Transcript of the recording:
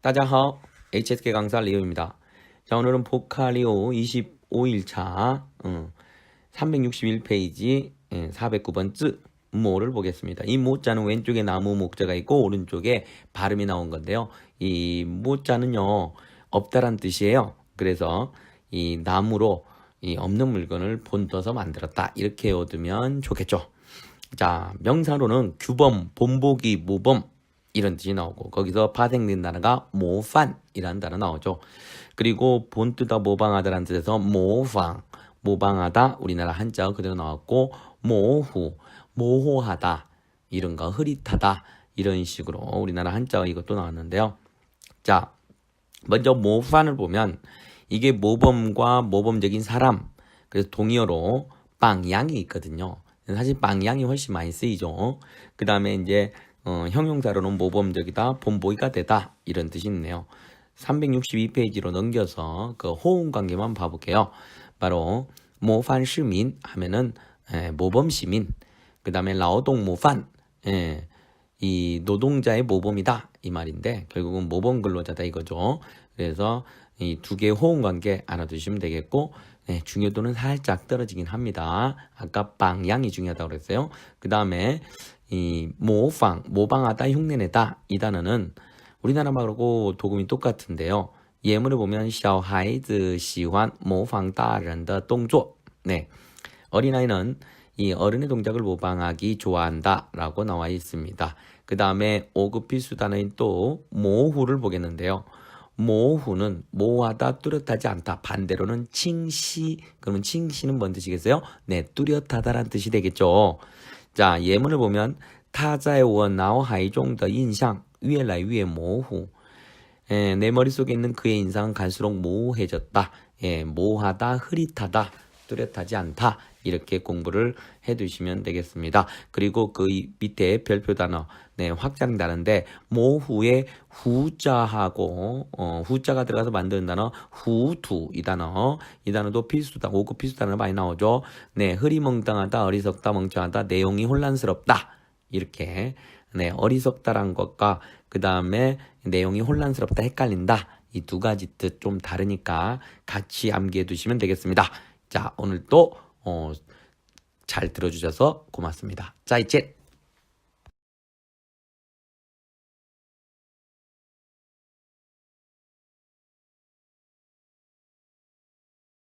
大家好, HSK 강사 리오입니다. 자, 오늘은 보카리오 25일차, 음, 361페이지, 409번 쯔, 모를 보겠습니다. 이 모자는 왼쪽에 나무 목자가 있고, 오른쪽에 발음이 나온 건데요. 이 모자는요, 없다란 뜻이에요. 그래서 이 나무로 이 없는 물건을 본떠서 만들었다. 이렇게 얻으면 좋겠죠. 자, 명사로는 규범, 본보기, 모범, 이런 뜻이 나오고 거기서 파생된 단어가 모판이라는 단어 나오죠. 그리고 본뜻다 모방하다라는 뜻에서 모방, 모방하다 우리나라 한자 그대로 나왔고 모후, 모호하다 이런 거 흐릿하다 이런 식으로 우리나라 한자 이것도 나왔는데요. 자, 먼저 모판을 보면 이게 모범과 모범적인 사람 그래서 동의어로 빵양이 있거든요. 사실 빵양이 훨씬 많이 쓰이죠. 그 다음에 이제 어, 형용사로는 모범적이다, 본보기가 되다 이런 뜻이 있네요. 362페이지로 넘겨서 그 호응 관계만 봐볼게요. 바로 모판 시민 하면은 에, 모범 시민. 그 다음에 라오동 모판 예, 이 노동자의 모범이다 이 말인데 결국은 모범 근로자다 이거죠. 그래서 이 두 개의 호응 관계 알아두시면 되겠고 네, 중요도는 살짝 떨어지긴 합니다. 아까 방향이 중요하다고 그랬어요. 그 다음에 이 모방, 모방하다, 흉내내다 이 단어는 우리나라 말하고 도금이 똑같은데요. 예문을 보면 小孩子喜欢模仿大人的动作. 네. 어린아이는 이 어른의 동작을 모방하기 좋아한다라고 나와 있습니다. 그 다음에 5급 필수 단어인 또 모후를 보겠는데요. 모후는 모하다 뚜렷하지 않다. 반대로는 칭시. 그러면 칭시는 뭔 뜻이겠어요? 네, 뚜렷하다란 뜻이 되겠죠. 자, 예문을 보면 타자의 원脑海中的印象越来越模糊. 예, 내 머릿속에 있는 그의 인상은 갈수록 모호해졌다. 예, 모호하다, 흐릿하다, 뚜렷하지 않다. 이렇게 공부를 해 두시면 되겠습니다. 그리고 그 밑에 별표 단어, 네, 확장 단어인데, 모후의 후자하고, 어, 후자가 들어가서 만드는 단어, 후투, 이 단어. 이 단어도 필수다, 5급 필수 단어 많이 나오죠. 네, 흐리멍땅하다, 어리석다, 멍청하다, 내용이 혼란스럽다. 이렇게, 네, 어리석다란 것과, 그 다음에 내용이 혼란스럽다, 헷갈린다. 이 두 가지 뜻 좀 다르니까 같이 암기해 두시면 되겠습니다. 자, 오늘 또, 어, 잘 들어주셔서 고맙습니다. 자, 이제